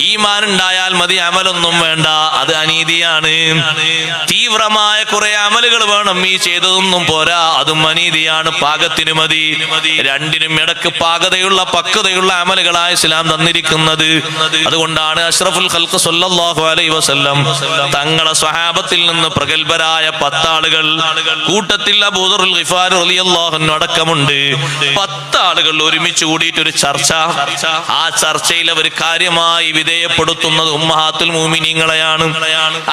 ഈമാൻ ഉണ്ടായാൽ മതി അമലൊന്നും വേണ്ട. അത് അനീതിയാണ്. തീവ്രമായ കുറെ അമലുകൾ വേണം. ഈ ചെയ്തതൊന്നും പോരാ. അതും അനീതിയാണ്. പാകത്തിന് മതി. രണ്ടിനും ഇടയ്ക്ക് പാകതയുള്ള പക്വതയുള്ള അമലുകളായ ഇസ്ലാം തന്നിരിക്കുന്നത്. അതുകൊണ്ടാണ് അഷ്റഫുൽ ഖൽഖ് സല്ലല്ലാഹു അലൈഹി വസല്ലം തങ്ങളെ സ്വഹാബത്തിൽ നിന്ന് പ്രഗത്ഭരായ പത്താളുകൾ കൂട്ടത്തിൽ അബൂദറുൽ ഗിഫാർ അൻഹു അടക്കമുണ്ട്. പത്താളുകൾ ഒരുമിച്ച് കൂടിയിട്ട് ഒരു ചർച്ച. ആ ചർച്ചയിൽ അവർ കാര്യമായി വിധേയപ്പെടുത്തുന്നത് ഉമ്മഹാത്തുൽ മൂമിനിങ്ങളെയാണ്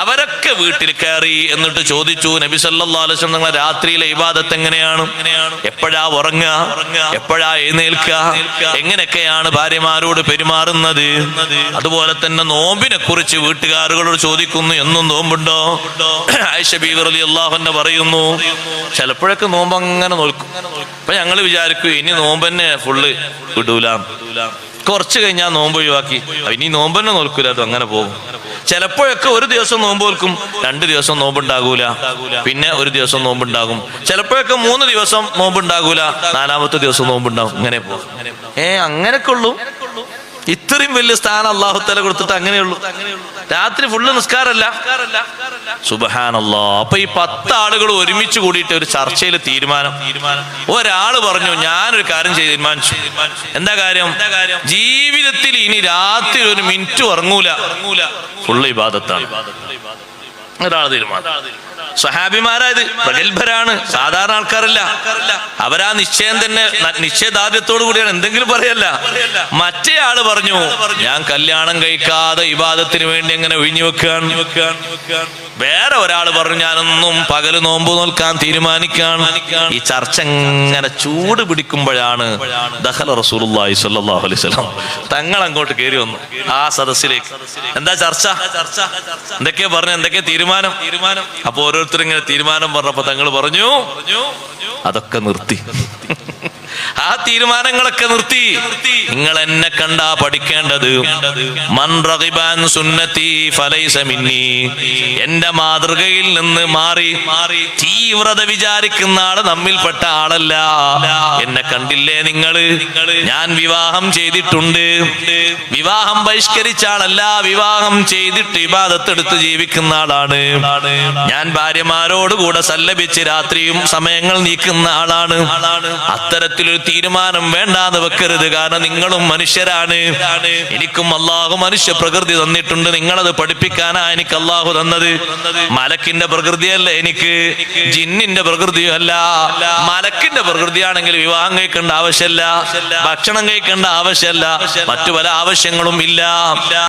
അവരൊക്കെ വീട്ടിൽ കയറി എന്നിട്ട് ചോദിച്ചു നബി വസല്ലം നിങ്ങളെ രാത്രിയിലെ ഇബാദത്ത് എങ്ങനെയാണ്? എപ്പോഴാ ഉറങ്ങുക? എപ്പോഴാ എഴുന്നേൽക്കുക? എങ്ങനെയൊക്കെയാണ് ഭാര്യമാരോട് പെരുമാറുന്നത്? അതുപോലെ തന്നെ നോമ്പിനെ കുറിച്ച് വീട്ടുകാരുകളോട് ചോദിക്കുന്നു എന്നും നോമ്പുണ്ടോ? ആയിഷ അള്ളാഹുന്നെ പറയുന്നു ചിലപ്പോഴൊക്കെ നോമ്പ് അങ്ങനെ നോക്കും അപ്പൊ ഞങ്ങൾ വിചാരിക്കും ഇനി നോമ്പ് തന്നെ ഫുള്ള് വിടൂല കുറച്ച് കഴിഞ്ഞാൽ നോമ്പ് ഒഴിവാക്കി. ഇനി നോമ്പ് തന്നെ നോൽക്കൂല അത് അങ്ങനെ പോകും. ചിലപ്പോഴൊക്കെ ഒരു ദിവസം നോമ്പ് നോൽക്കും രണ്ട് ദിവസം നോമ്പുണ്ടാകൂല. പിന്നെ ഒരു ദിവസം നോമ്പുണ്ടാകും. ചിലപ്പോഴൊക്കെ മൂന്ന് ദിവസം നോമ്പുണ്ടാകൂല നാലാമത്തെ ദിവസം നോമ്പുണ്ടാകും. ഇങ്ങനെ പോകും. ഏ അങ്ങനെയൊക്കെ ഉള്ളൂ. ഇത്രയും വലിയ സ്ഥാനം അള്ളാഹുത്തല കൊടുത്തിട്ട് അങ്ങനെയുള്ളൂ. രാത്രി ഫുള്ള് നിസ്കാരല്ല സുബഹാനല്ലോ അപ്പൊ ഈ പത്ത് ആളുകൾ ഒരുമിച്ച് കൂടിയിട്ട് ഒരു ചർച്ചയിൽ തീരുമാനം. ഒരാൾ പറഞ്ഞു ഞാനൊരു കാര്യം ചെയ്ത് തീരുമാനിച്ചു. എന്താ കാര്യം? ജീവിതത്തിൽ ഇനി രാത്രി ഒരു മിനിറ്റ് ഉറങ്ങൂല. ഫുള്ള് ഇബാദത്താണ്. ഒരാൾ തീരുമാനം. സഹാബിമാരായത് പ്രഗത്ഭരാണ് സാധാരണ ആൾക്കാരല്ല. അവരാ നിശ്ചയം തന്നെ നിശ്ചയദാർഢ്യത്തോടു കൂടിയാണ്. എന്തെങ്കിലും പറയല്ല. മറ്റേ ആൾ പറഞ്ഞു ഞാൻ കല്യാണം കഴിക്കാതെ ഇബാദത്തിന് വേണ്ടി എങ്ങനെ ഒഴിഞ്ഞു വെക്കാൻ വേറെ ഒരാൾ പറഞ്ഞു ഞാനൊന്നും പകൽ നോമ്പ് നോൽക്കാൻ തീരുമാനിക്കാൻ. ഈ ചർച്ച ഇങ്ങനെ ചൂട് പിടിക്കുമ്പോഴാണ് ദഹല റസൂലി അലൈഹി വസല്ലം തങ്ങൾ അങ്ങോട്ട് കയറി വന്നു ആ സദസ്സിലേക്ക്. എന്താ ചർച്ച? എന്തൊക്കെയാ പറഞ്ഞു എന്തൊക്കെയാ തീരുമാനം? തീരുമാനം. അപ്പൊ ഓരോരുത്തരും ഇങ്ങനെ തീരുമാനം പറഞ്ഞപ്പോ തങ്ങൾ പറഞ്ഞു അതൊക്കെ നിർത്തി. ആ തീരുമാനങ്ങളൊക്കെ നിർത്തി. നിങ്ങൾ എന്നെ കണ്ടാ പഠിക്കേണ്ടത്. സുന്നത്തി എന്റെ മാതൃകയിൽ നിന്ന് മാറി മാറി തീവ്രത വിചാരിക്കുന്ന ആൾ നമ്മിൽപ്പെട്ട ആളല്ല. എന്നെ കണ്ടില്ലേ നിങ്ങൾ? ഞാൻ വിവാഹം ചെയ്തിട്ടുണ്ട്. വിവാഹം ബഹിഷ്കരിച്ച ആളല്ല വിവാഹം ചെയ്തിട്ട് വിവാദത്തെടുത്ത് ജീവിക്കുന്ന ആളാണ്. ഞാൻ ഭാര്യമാരോട് കൂടെ സല്ലപിച്ച് രാത്രിയും സമയങ്ങൾ നീക്കുന്ന ആളാണ്. അത്തരത്തിലൊരു തീരുമാനം വേണ്ടാന്ന് വെക്കരുത്. കാരണം നിങ്ങളും മനുഷ്യരാണ്. എനിക്കും അള്ളാഹു മനുഷ്യ പ്രകൃതി തന്നിട്ടുണ്ട്. നിങ്ങളത് പഠിപ്പിക്കാനാ എനിക്ക് അള്ളാഹു തന്നത്. മലക്കിന്റെ പ്രകൃതിയല്ല എനിക്ക്. ജിന്നിന്റെ പ്രകൃതിയും അല്ല. മലക്കിന്റെ പ്രകൃതിയാണെങ്കിൽ വിവാഹം കഴിക്കേണ്ട ആവശ്യമല്ല. ഭക്ഷണം കഴിക്കേണ്ട ആവശ്യമല്ല. മറ്റു പല ആവശ്യങ്ങളും ഇല്ല.